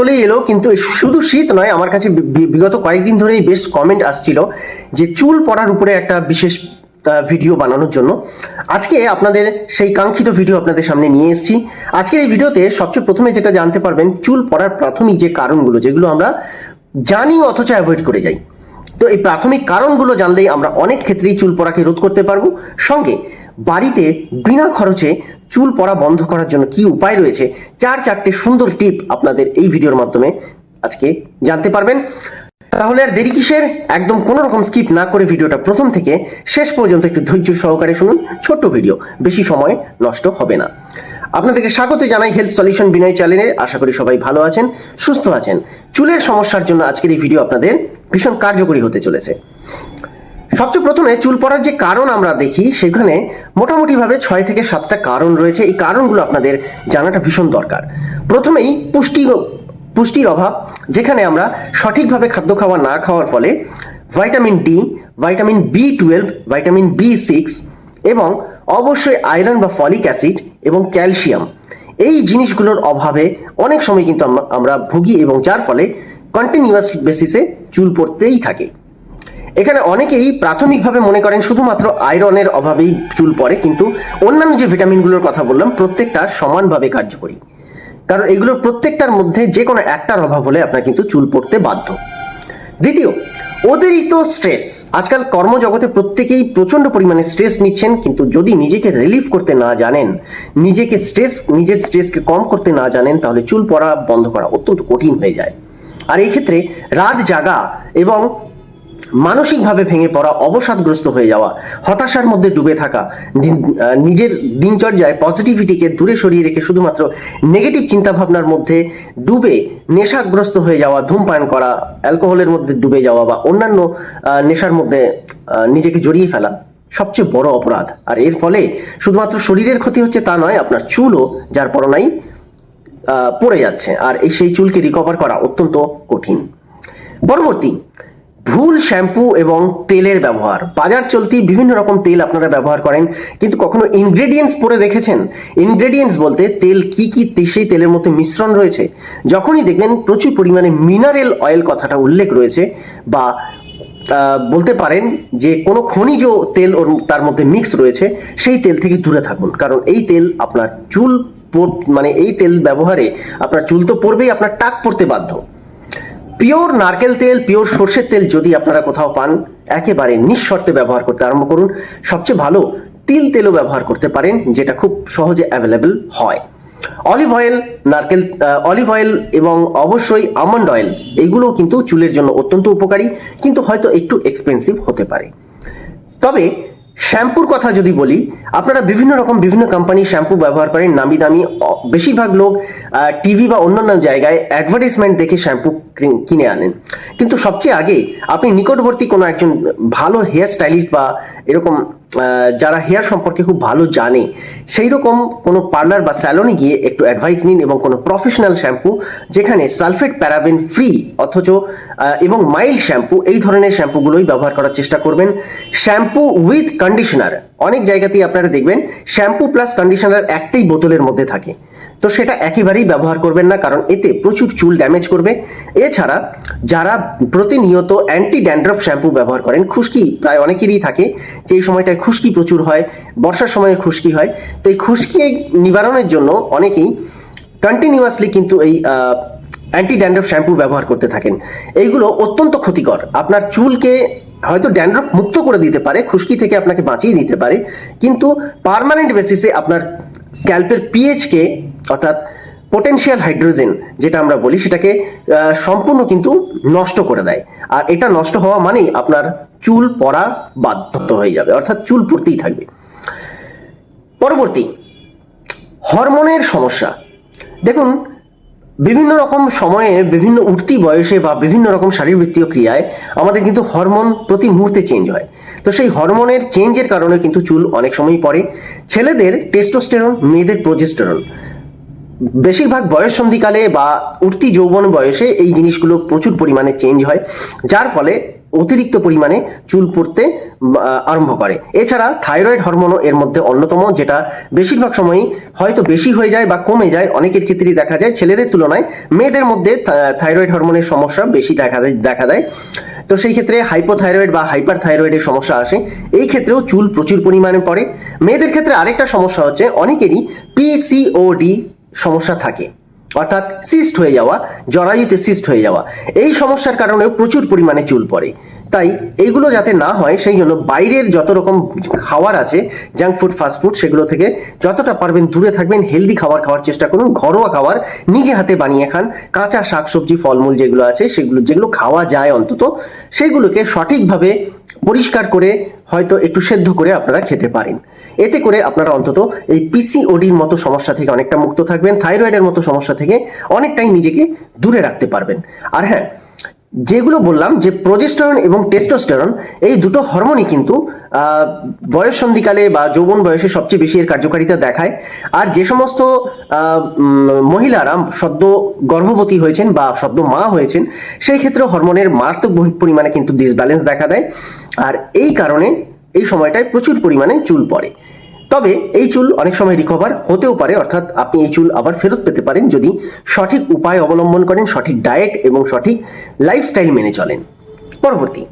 চলে এলো, কিন্তু শুধু শীত নয়, আমার কাছে বিগত কয়েকদিন ধরেই বেশ কমেন্ট আসছিল যে চুল পড়ার উপরে একটা বিশেষ ভিডিও বানানোর জন্য। আজকে আপনাদের সেই কাঙ্ক্ষিত ভিডিও আপনাদের সামনে নিয়ে এসেছি। আজকের এই ভিডিওতে সবচেয়ে প্রথমে যেটা জানতে পারবেন, চুল পড়ার প্রাথমিক যে কারণগুলো, যেগুলো আমরা জানি অথচ অ্যাভয়েড করে যাই। তো এই প্রাথমিক কারণগুলো জানলেই আমরা অনেক ক্ষেত্রেই চুল পড়াকে রোধ করতে পারব। সঙ্গে বাড়িতে বিনা খরচে চুল পড়া বন্ধ করার জন্য কি উপায় রয়েছে? চার, চারটে সুন্দর টিপ আপনাদের এই ভিডিওর মাধ্যমে আজকে জানতে পারবেন। তাহলে আর দেরি কিসের? একদম কোনো রকম স্কিপ না করে ভিডিওটা প্রথম থেকে শেষ পর্যন্ত একটু ধৈর্য সহকারে শুনুন। ছোট্ট ভিডিও, বেশি সময় নষ্ট হবে না। আপনাদেরকে স্বাগত জানাই হেলথ সলিউশন বিনয় চ্যানেলে আশা করি সবাই ভালো আছেন, সুস্থ আছেন। চুলের সমস্যার জন্য আজকের এই ভিডিও আপনাদের ভীষণ কার্যকরী হতে চলেছে। সবচেয়ে প্রথমে চুল পড়ার যে কারণ আমরা দেখি, সেখানে মোটামুটিভাবে ছয় থেকে সাতটা কারণ রয়েছে। এই কারণগুলো আপনাদের জানাটা ভীষণ দরকার। প্রথমেই পুষ্টি পুষ্টির অভাব, যেখানে আমরা সঠিকভাবে খাদ্য খাওয়া না খাওয়ার ফলে vitamin D vitamin B twelve vitamin B six এবং অবশ্যই আয়রন বা ফলিক অ্যাসিড এবং ক্যালসিয়াম। এই জিনিসগুলোর অভাবে অনেক সময় কিন্তু আমরা- ভুগি এবং যার ফলে কন্টিনিউয়াস বেসিসে চুল পড়তেই থাকে। এখানে অনেকেই প্রাথমিকভাবে মনে করেন শুধুমাত্র আয়রনের অভাবেই চুল পড়ে, কিন্তু অন্যান্য যে ভিটামিনগুলোর কথা বললাম, প্রত্যেকটা সমানভাবে কার্যকরী। কারণ এগুলোর প্রত্যেকটার মধ্যে যে কোনো একটার অভাব হলে আপনার কিন্তু চুল পড়তে বাধ্য। দ্বিতীয়, অতিরিক্ত স্ট্রেস। আজকাল কর্মজগতে প্রত্যেকেই প্রচণ্ড পরিমাণে স্ট্রেস নিচ্ছেন, কিন্তু যদি নিজেকে রিলিফ করতে না জানেন, নিজেকে স্ট্রেস, নিজের স্ট্রেসকে কম করতে না জানেন, তাহলে চুল পড়া বন্ধ করা অত্যন্ত কঠিন হয়ে যায়। আর এই ক্ষেত্রে রাত জাগা এবং মানসিকভাবে ভেঙে পড়া, অবসাদগ্রস্ত হয়ে যাওয়া, হতাশার মধ্যে ডুবে থাকা নিজের দিনচর্যায় পজিটিভিটিকে দূরে সরিয়ে রেখে শুধুমাত্র নেগেটিভ চিন্তাভাবনার মধ্যে ডুবে, নেশাগ্রস্ত হয়ে যাওয়া, ধূমপান করা অ্যালকোহলের মধ্যে ডুবে যাওয়া বা অন্যান্য নেশার মধ্যে নিজেকে জড়িয়ে ফেলা সবচেয়ে বড় অপরাধ। আর এর ফলে শুধুমাত্র শরীরের ক্ষতি হচ্ছে তা নয়, আপনার চুলও যার পরনাই পড়ে যাচ্ছে। আর এই সেই চুলকে রিকভার করা অত্যন্ত কঠিন। পরবর্তী ভুল শ্যাম্পু এবং তেলের ব্যবহার। বাজার চলতি বিভিন্ন রকম তেল আপনারা ব্যবহার করেন, কিন্তু কখনো ইনগ্রেডিয়েন্টস পরে দেখেছেন? ইনগ্রেডিয়েন্টস বলতে তেল কি কি সেই তেলের মধ্যে মিশ্রণ রয়েছে। যখনই দেখবেন প্রচুর পরিমাণে মিনারেল অয়েল কথাটা উল্লেখ রয়েছে, বা বলতে পারেন যে কোনো খনিজ তেল ওর তার মধ্যে মিক্স রয়েছে, সেই তেল থেকে দূরে থাকুন। কারণ এই তেল আপনার চুল মানে এই তেল ব্যবহারে আপনার চুল তো পড়বেই আপনার টাক পড়তে বাধ্য। পিওর নারকেল তেল, পিওর সর্ষের তেল যদি আপনারা কোথাও পান, একেবারে নিঃশর্তে ব্যবহার করতে আরম্ভ করুন। সবচেয়ে ভালো তিল তেলও ব্যবহার করতে পারেন, যেটা খুব সহজে অ্যাভেলেবল হয়। অলিভ অয়েল, নারকেল অলিভ অয়েল এবং অবশ্যই আমন্ড অয়েল এইগুলোও কিন্তু চুলের জন্য অত্যন্ত উপকারী, কিন্তু হয়তো একটু এক্সপেন্সিভ হতে পারে। তবে শ্যাম্পুর কথা যদি বলি, আপনারা বিভিন্ন রকম বিভিন্ন কোম্পানির শ্যাম্পু ব্যবহার করেন। নামি দামি বেশিরভাগ লোক টিভি বা অন্যান্য জায়গায় অ্যাডভার্টাইজমেন্ট দেখে শ্যাম্পু কিনে আনেন। কিন্তু সবচেয়ে আগে আপনি নিকটবর্তী কোনো একজন ভালো হেয়ার স্টাইলিস্ট বা এরকম যারা হেয়ার সম্পর্কে খুব ভালো জানে সেই রকম কোনো পার্লার বা স্যালনে গিয়ে একটু অ্যাডভাইস নিন এবং কোনো প্রফেশনাল শ্যাম্পু যেখানে সালফেট প্যারাবেন ফ্রি অথচ এবং মাইল্ড শ্যাম্পু এই ধরনের শ্যাম্পুগুলোই ব্যবহার করার চেষ্টা করবেন। শ্যাম্পু উইথ কন্ডিশনার অনেক জায়গাতেই আপনারা দেখবেন শ্যাম্পু প্লাস কন্ডিশনার একটাই বোতলের মধ্যে থাকে। তো সেটা একেবারেই ব্যবহার করবেন না, কারণ এতে প্রচুর চুল ড্যামেজ করবে। এছাড়া যারা প্রতিনিয়ত অ্যান্টি ড্যান্ড্রফ শ্যাম্পু ব্যবহার করেন, খুশকি প্রায় অনেকেরই থাকে। যে এই সময়টায় খুশকি প্রচুর হয়, বর্ষার সময়ে খুশকি হয়। তো এই খুশকি নিবারণের জন্য অনেকেই কন্টিনিউয়াসলি কিন্তু এই অ্যান্টি ড্যান্ড্রফ শ্যাম্পু ব্যবহার করতে থাকেন। এইগুলো অত্যন্ত ক্ষতিকর। আপনার চুলকে হয়তো ড্যান্ড্রফ মুক্ত করে দিতে পারে, খুশকি থেকে আপনাকে বাঁচিয়ে দিতে পারে, কিন্তু পার্মানেন্ট বেসিসে আপনার স্ক্যাল্পের পিএইচকে অর্থাৎ পোটেনশিয়াল হাইড্রোজেন যেটা আমরা বলি, সেটাকে সম্পূর্ণ কিন্তু নষ্ট করে দেয়। আর এটা নষ্ট হওয়া মানেই আপনার চুল পড়া বাধ্য হয়ে যাবে, অর্থাৎ চুল পড়তেই থাকবে। পরবর্তী, হরমোনের সমস্যা। দেখুন বিভিন্ন রকম সময়ে, বিভিন্ন উঠতি বয়সে বা বিভিন্ন রকম শারীরবৃত্তীয় ক্রিয়ায় আমাদের কিন্তু হরমোন প্রতি মুহূর্তে চেঞ্জ হয়। তো সেই হরমোনের চেঞ্জের কারণে কিন্তু চুল অনেক সময় পড়ে। ছেলেদের টেস্টোস্টেরন মেয়েদের প্রোজেস্টেরন বেশিরভাগ বয়স সন্ধিকালে বা উঠতি যৌবন বয়সে এই জিনিসগুলো প্রচুর পরিমাণে চেঞ্জ হয়। যার ফলে অতিরিক্ত পরিমাণে চুল পড়তে আরম্ভ করে। এছাড়া থাইরয়েড হরমোনও এর মধ্যে অন্যতম, যেটা বেশিরভাগ সময়ই হয়তো বেশি হয়ে যায় বা কমে যায়। অনেকের ক্ষেত্রেই দেখা যায়, ছেলেদের তুলনায় মেয়েদের মধ্যে থাইরয়েড হরমোনের সমস্যা বেশি দেখা দেয় দেখা দেয়। তো সেই ক্ষেত্রে হাইপোথাইরয়েড বা হাইপার থাইরয়েডের সমস্যা আসে। এই ক্ষেত্রেও চুল প্রচুর পরিমাণে পড়ে। মেয়েদের ক্ষেত্রে আরেকটা সমস্যা হচ্ছে, অনেকেরই পিসিওডি সমস্যা থাকে। অর্থাৎ সিস্ট হয়ে যাওয়া, জরায়ুতে সিস্ট হয়ে যাওয়া। এই সমস্যার কারণেও প্রচুর পরিমাণে চুল পড়ে। তাই এইগুলো যাতে না হয়, সেই জন্য বাইরের যত রকম খাবার আছে জাঙ্ক ফুড ফাস্ট ফুড সেগুলো থেকে যতটা পারবেন দূরে থাকবেন হেলদি খাবার খাওয়ার চেষ্টা করুন, ঘরোয়া খাবার নিজে হাতে বানিয়ে খান, কাঁচা শাকসবজি ফলমূল যেগুলো আছে, সেগুলো, যেগুলো খাওয়া যায় অন্তত সেগুলোকে সঠিকভাবে পরিষ্কার করে হয়তো একটু সেদ্ধ করে আপনারা খেতে পারেন। এতে করে আপনারা অন্তত এই পিসিওডির মতো সমস্যা থেকে অনেকটা মুক্ত থাকবেন থাইরয়েডের মতো সমস্যা থেকে অনেকটাই নিজেকে দূরে রাখতে পারবেন। আর হ্যাঁ যেগুলো বললাম, যে প্রজেস্টেরন এবং টেস্টোস্টেরন এই দুটো হরমোনই কিন্তু বয়স সন্ধিকালে বা যৌবন বয়সে সবচেয়ে বেশি এর কার্যকারিতা দেখায়। আর যে সমস্ত মহিলারা সদ্য গর্ভবতী হয়েছেন বা সদ্য মা হয়েছেন, সেই ক্ষেত্রে হরমোনের মারাত্মক পরিমাণে কিন্তু ডিসব্যালেন্স দেখা দেয়। আর এই কারণে এই সময়টায় প্রচুর পরিমাণে চুল পড়ে। তবে এই চুল অনেক সময় রিকভার হতেও পারে, অর্থাৎ আপনি এই চুল আবার ফেরত পেতে পারেন যদি সঠিক উপায় অবলম্বন করেন, সঠিক ডায়েট এবং সঠিক লাইফস্টাইল মেনে চলেন। পরবর্তী,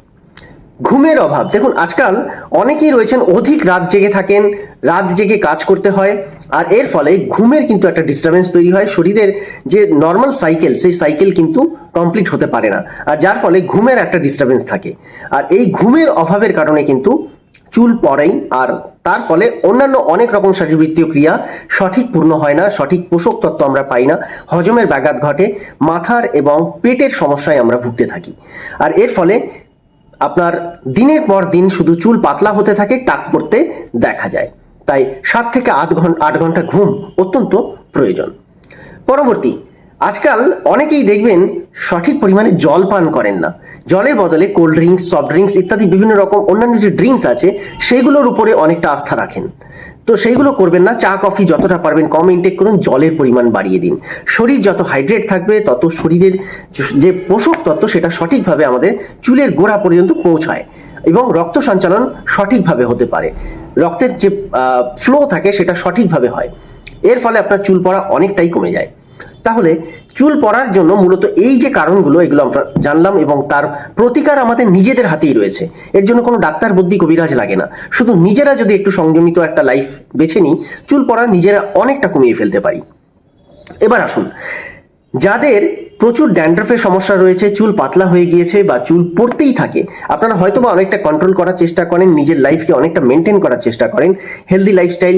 ঘুমের অভাব। দেখুন, আজকাল অনেকেই রয়েছেন, অধিক রাত জেগে থাকেন, রাত জেগে কাজ করতে হয়, আর এর ফলে ঘুমের কিন্তু একটা ডিস্টারবেন্স তৈরি হয়, শরীরের যে নর্মাল সাইকেল সেই সাইকেল কিন্তু কমপ্লিট হতে পারে না, আর যার ফলে ঘুমের একটা ডিস্টারবেন্স থাকে। আর এই ঘুমের অভাবের কারণে কিন্তু চুল পড়েই, আর তার ফলে অন্যান্য অনেক রকম শারীরবৃত্তীয় ক্রিয়া সঠিক পূর্ণ হয় না, সঠিক পোষক তত্ত্ব আমরা পাই না। হজমের ব্যাঘাত ঘটে, মাথার এবং পেটের সমস্যায় আমরা ভুগতে থাকি। আর এর ফলে আপনার দিনের পর দিন শুধু চুল পাতলা হতে থাকে, টাক পড়তে দেখা যায়। তাই সাত থেকে আট ঘণ্টা আট ঘণ্টা ঘুম অত্যন্ত প্রয়োজন। পরবর্তী আজকাল অনেকেই দেখবেন সঠিক পরিমাণে জল পান করেন না। জলের বদলে কোল্ড ড্রিঙ্কস সফট ড্রিঙ্কস ইত্যাদি বিভিন্ন রকম অন্যান্য যে ড্রিঙ্কস আছে, সেগুলোর উপরে অনেকটা আস্থা রাখেন। তো সেইগুলো করবেন না, চা, কফি যতটা পারবেন কম ইনটেক করুন, জলের পরিমাণ বাড়িয়ে দিন। শরীর যত হাইড্রেট থাকবে, তত শরীরের যে পোষক তত্ত্ব সেটা সঠিকভাবে আমাদের চুলের গোড়া পর্যন্ত পৌঁছায় এবং রক্ত সঞ্চালন সঠিকভাবে হতে পারে। রক্তের যে ফ্লো থাকে সেটা সঠিকভাবে হয়। এর ফলে আপনার চুল পড়া অনেকটাই কমে যায়। তাহলে চুল পড়ার জন্য মূলত এই যে কারণগুলো, এগুলো আমরা জানলাম এবং তার প্রতিকার আমাদের নিজেদের হাতেই রয়েছে। এর জন্য কোনো ডাক্তার বুদ্ধি কবিরাজ লাগে না। শুধু নিজেরা যদি একটু সংযমিত একটা লাইফ বেছে নিই, চুল পড়া নিজেরা অনেকটা কমিয়ে ফেলতে পারি। এবার আসুন। যাদের প্রচুর ড্যান্ড্রফের সমস্যা রয়েছে, চুল পাতলা হয়ে গিয়েছে বা চুল পড়তেই থাকে, আপনারা হয়তো বা অনেকটা কন্ট্রোল করার চেষ্টা করেন, নিজের লাইফকে অনেকটা মেনটেন করার চেষ্টা করেন হেলদি লাইফস্টাইল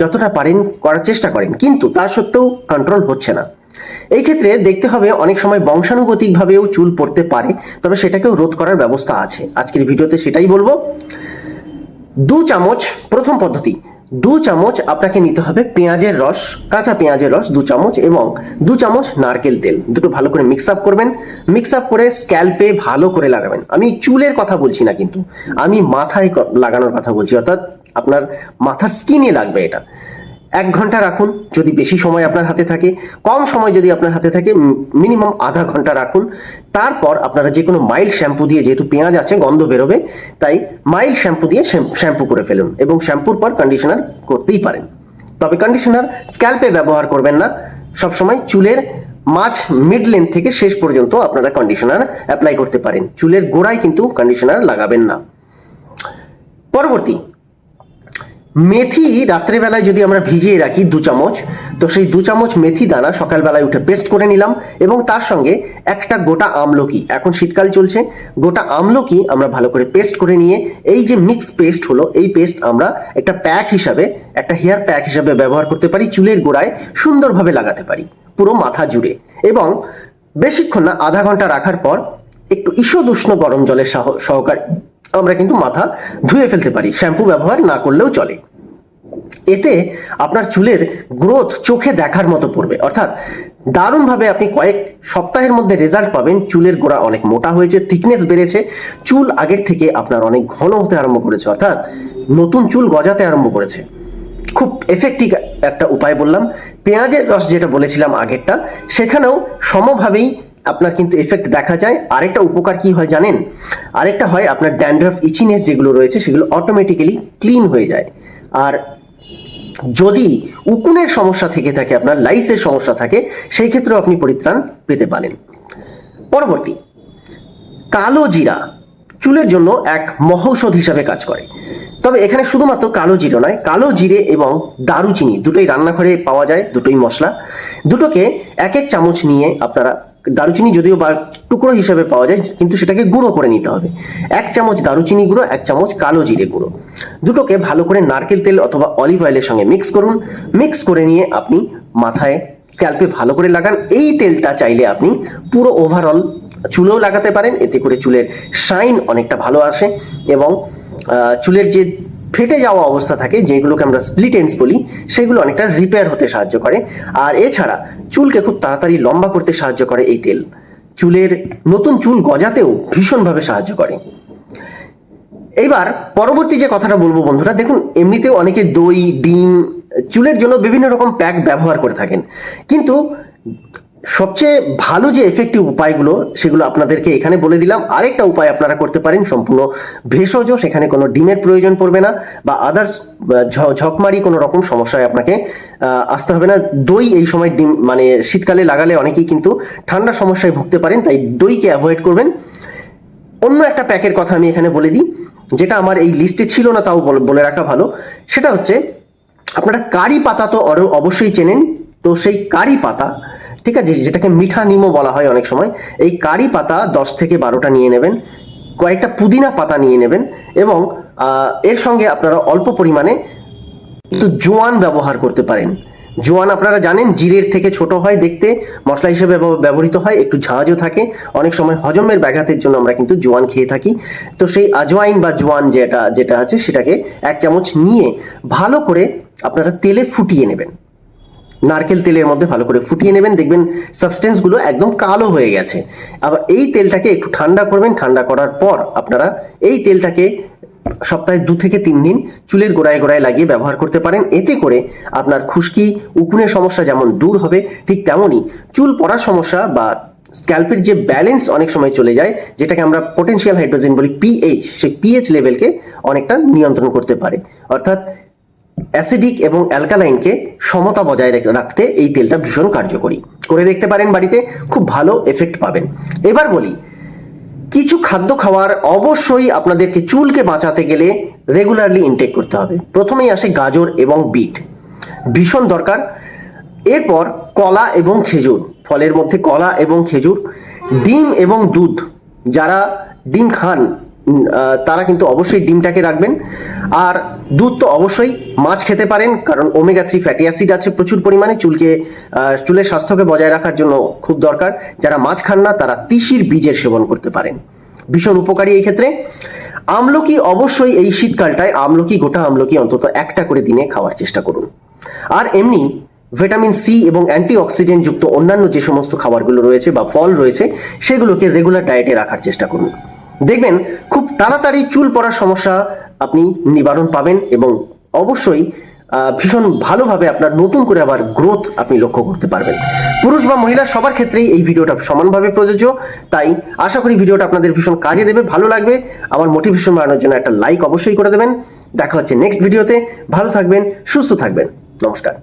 যতটা পারেন করার চেষ্টা করেন, কিন্তু তা সত্ত্বেও কন্ট্রোল হচ্ছে না। এই ক্ষেত্রে দেখতে হবে অনেক সময় বংশানুগতিকভাবেও চুল পড়তে পারে, তবে সেটাকেও রোধ করার ব্যবস্থা আছে। আজকের ভিডিওতে সেটাই বলব। দু চামচ, প্রথম পদ্ধতি, দু চামচ আপনাকে নিতে হবে পেঁয়াজের রস, কাঁচা পেঁয়াজের রস দু চামচ এবং দু চামচ নারকেল তেল। দুটো ভালো করে মিক্স আপ করবেন। মিক্স আপ করে স্ক্যাল্পে ভালো করে লাগাবেন। আমি চুলের কথা বলছি না কিন্তু, আমি মাথায় লাগানোর কথা বলছি, অর্থাৎ আপনার মাথার স্কিনে লাগবে এটা। এক ঘণ্টা রাখুন, যদি বেশি সময় আপনার হাতে থাকে, কম সময় যদি আপনার হাতে থাকে মিনিমাম আধা ঘণ্টা রাখুন। তারপর আপনারা যে কোনো মাইল্ড শ্যাম্পু দিয়ে, যেহেতু পেঁয়াজ আছে, গন্ধ বেরোবে, তাই মাইল্ড শ্যাম্পু দিয়ে শ্যাম্পু করে ফেলুন এবং শ্যাম্পুর পর কন্ডিশনার করতেই পারেন। তবে কন্ডিশনার স্ক্যাল্পে ব্যবহার করবেন না। সবসময় চুলের মাঝ মিড লেন্থ থেকে শেষ পর্যন্ত আপনারা কন্ডিশনার অ্যাপ্লাই করতে পারেন। চুলের গোড়ায় কিন্তু কন্ডিশনার লাগাবেন না। পরবর্তী মেথি রাত্রেবেলায় যদি আমরা ভিজিয়ে রাখি দু চামচ, তো সেই দু চামচ মেথি দানা সকালবেলায় উঠে পেস্ট করে নিলাম এবং তার সঙ্গে একটা গোটা আমলকি। এখন শীতকাল চলছে, গোটা আমলকি আমরা ভালো করে পেস্ট করে নিয়ে এই যে মিক্স পেস্ট হলো, এই পেস্ট আমরা একটা প্যাক হিসাবে, একটা হেয়ার প্যাক হিসাবে ব্যবহার করতে পারি, চুলের গোড়ায় সুন্দরভাবে লাগাতে পারি, পুরো মাথা জুড়ে। এবং বেশিক্ষণ না, আধা ঘণ্টা রাখার পর একটু ঈষদুষ্ণ গরম জলের সহ- সহকারে আমরা কিন্তু মাথা ধুয়ে ফেলতে পারি, শ্যাম্পু ব্যবহার না করলেও চলে। এতে আপনার চুলের গ্রোথ চোখে দেখার মতো পড়বে। অর্থাৎ দারুণভাবে আপনি কয়েক সপ্তাহের মধ্যে রেজাল্ট পাবেন, চুলের গোড়া অনেক মোটা হয়েছে থিকনেস বেড়েছে, চুল আগের থেকে আপনার অনেক ঘন হতে আরম্ভ করেছে, অর্থাৎ নতুন চুল গজাতে আরম্ভ করেছে। খুব এফেক্টিভ একটা উপায় বললাম। পেঁয়াজের রস যেটা বলেছিলাম আগেরটা, সেখানেও সমভাবেই আপনার কিন্তু এফেক্ট দেখা যায়। আরেকটা উপকার কি হয় জানেন? আরেকটা হয় আপনার ড্যান্ড্রাফ ইচিনেস যেগুলো রয়েছে, সেগুলো অটোমেটিক্যালি ক্লিন হয়ে যায়। আর যদি উকুনের সমস্যা থেকে থাকে, আপনার লাইসের সমস্যা থাকে, সেই ক্ষেত্রেও আপনি পরিত্রাণ পেতে পারেন। পরবর্তী, কালো জিরা চুলের জন্য এক মহৌষধ হিসাবে কাজ করে। তবে এখানে শুধুমাত্র কালো জিরো নয়, কালো জিরে এবং দারুচিনি, দুটোই রান্নাঘরে পাওয়া যায়, দুটোই মশলা। দুটোকে এক এক চামচ নিয়ে আপনারা দারুচিনি যদিও বা টুকরো হিসাবে পাওয়া যায়, কিন্তু সেটাকে গুঁড়ো করে নিতে হবে। এক চামচ দারুচিনি গুঁড়ো, এক চামচ কালো জিরে গুঁড়ো। দুটোকে ভালো করে নারকেল তেল অথবা অলিভ অয়েলের সঙ্গে মিক্স করুন। মিক্স করে নিয়ে আপনি মাথায় স্ক্যাল্পে ভালো করে লাগান। এই তেলটা চাইলে আপনি পুরো ওভারঅল চুলেও লাগাতে পারেন। এতে করে চুলের শাইন অনেকটা ভালো আসে এবং চুলের যে ফেটে যাওয়া অবস্থা থাকে, যেগুলোকে আমরা স্প্লিট এন্ডস বলি, সেগুলো অনেকটা রিপেয়ার হতে সাহায্য করে। আর এছাড়া চুলকে খুব তাড়াতাড়ি লম্বা করতে সাহায্য করে এই তেল। চুলের নতুন চুল গজাতেও ভীষণভাবে সাহায্য করে। এইবার পরবর্তী যে কথাটা বলব বন্ধুরা, দেখুন, এমনিতেও অনেকে দই, ডিম, চুলের জন্য বিভিন্ন রকম প্যাক ব্যবহার করে থাকেন। কিন্তু সবচেয়ে ভালো যে এফেক্টিভ উপায়গুলো, সেগুলো আপনাদেরকে এখানে বলে দিলাম। আরেকটা উপায় আপনারা করতে পারেন, সম্পূর্ণ ভেষজ, সেখানে কোনো ডিমের প্রয়োজন পড়বে না, বা আদার্স ঝকমারি কোনো রকম সমস্যায় আপনাকে আসতে হবে না। দই এই সময় ডিম মানে শীতকালে লাগালে অনেকেই কিন্তু ঠান্ডা সমস্যায় ভুগতে পারেন, তাই দইকে অ্যাভয়েড করবেন। অন্য একটা প্যাকের কথা আমি এখানে বলে দিই, যেটা আমার এই লিস্টে ছিল না, তাও বলে- রাখা ভালো। সেটা হচ্ছে, আপনারা কারি পাতা তো অবশ্যই চেনেন, তো সেই কারি পাতা ঠিক আছে, যেটাকে মিঠা নিমও বলা হয় অনেক সময়, এই কারি পাতা দশ থেকে বারোটা নিয়ে নেবেন, কয়েকটা পুদিনা পাতা নিয়ে নেবেন এবং এর সঙ্গে আপনারা অল্প পরিমাণে কিন্তু জোয়ান ব্যবহার করতে পারেন। জোয়ান আপনারা জানেন, জিরের থেকে ছোট হয় দেখতে, মশলা হিসেবে ব্যবহৃত হয়, একটু ঝাঁঝও থাকে। অনেক সময় হজমের ব্যাঘাতের জন্য আমরা কিন্তু জোয়ান খেয়ে থাকি। তো সেই আজওয়াইন বা জোয়ান যেটা যেটা আছে, সেটাকে এক চামচ নিয়ে ভালো করে আপনারা তেলে ফুটিয়ে নেবেন। নারকেল তেলের মধ্যে ভালো করে ফুটিয়ে নেবেন। দেখবেন সাবস্টেন্সগুলো একদম কালো হয়ে গেছে। আবার এই তেলটাকে একটু ঠান্ডা করবেন। ঠান্ডা করার পর আপনারা এই তেলটাকে সপ্তাহে দু থেকে তিন দিন চুলের গোড়ায় গোড়ায় লাগিয়ে ব্যবহার করতে পারেন। এতে করে আপনার খুশকি, উকুনের সমস্যা যেমন দূর হবে, ঠিক তেমনই চুল পড়ার সমস্যা বা স্ক্যাল্পের যে ব্যালেন্স অনেক সময় চলে যায়, যেটাকে আমরা পোটেনশিয়াল হাইড্রোজেন বলি পিএইচ সেই পিএইচ লেভেলকে অনেকটা নিয়ন্ত্রণ করতে পারে। অর্থাৎ অ্যাসিডিক এবং অ্যালকালাইনকে সমতা বজায় রাখতে এই তেলটা ভীষণ কার্যকরী। করে দেখতে পারেন বাড়িতে, খুব ভালো এফেক্ট পাবেন। এবার বলি, কিছু খাদ্য খাওয়ার অবশ্যই আপনাদেরকে চুলকে বাঁচাতে গেলে রেগুলারলি ইনটেক করতে হবে। প্রথমেই আসে গাজর এবং বিট। ভীষণ দরকার। এরপর কলা এবং খেজুর। ফলের মধ্যে কলা এবং খেজুর, ডিম এবং দুধ। যারা ডিম খান তারা কিন্তু অবশ্যই ডিমটাকে রাখবেন। আর দুধ তো অবশ্যই মাছ খেতে পারেন, কারণ ওমেগা থ্রি ফ্যাটি অ্যাসিড আছে প্রচুর পরিমাণে, চুলকে চুলের স্বাস্থ্যকে বজায় রাখার জন্য খুব দরকার। যারা মাছ খান না, তারা তিসির বীজের সেবন করতে পারেন। ভীষণ উপকারী এই ক্ষেত্রে। আমলকি অবশ্যই এই শীতকালটায় আমলকি, গোটা আমলকি অন্তত একটা করে দিনে খাওয়ার চেষ্টা করুন। আর এমনি ভিটামিন সি এবং অ্যান্টিঅক্সিডেন্ট যুক্ত অন্যান্য যে সমস্ত খাবারগুলো রয়েছে বা ফল রয়েছে, সেগুলোকে রেগুলার ডায়েটে রাখার চেষ্টা করুন। দেখবেন খুব তাড়াতাড়ি চুল পড়ার সমস্যা আপনি নিবারণ পাবেন এবং অবশ্যই ভীষণ ভালোভাবে আপনার নতুন করে আবার গ্রোথ আপনি লক্ষ্য করতে পারবেন। পুরুষ বা মহিলা সবার ক্ষেত্রেই এই ভিডিওটা সমানভাবে প্রযোজ্য। তাই আশা করি ভিডিওটা আপনাদের ভীষণ কাজে দেবে, ভালো লাগবে। আমার মোটিভেশন বাড়ানোর জন্য একটা লাইক অবশ্যই করে দেবেন। দেখা হচ্ছে নেক্সট ভিডিওতে ভালো থাকবেন, সুস্থ থাকবেন। নমস্কার।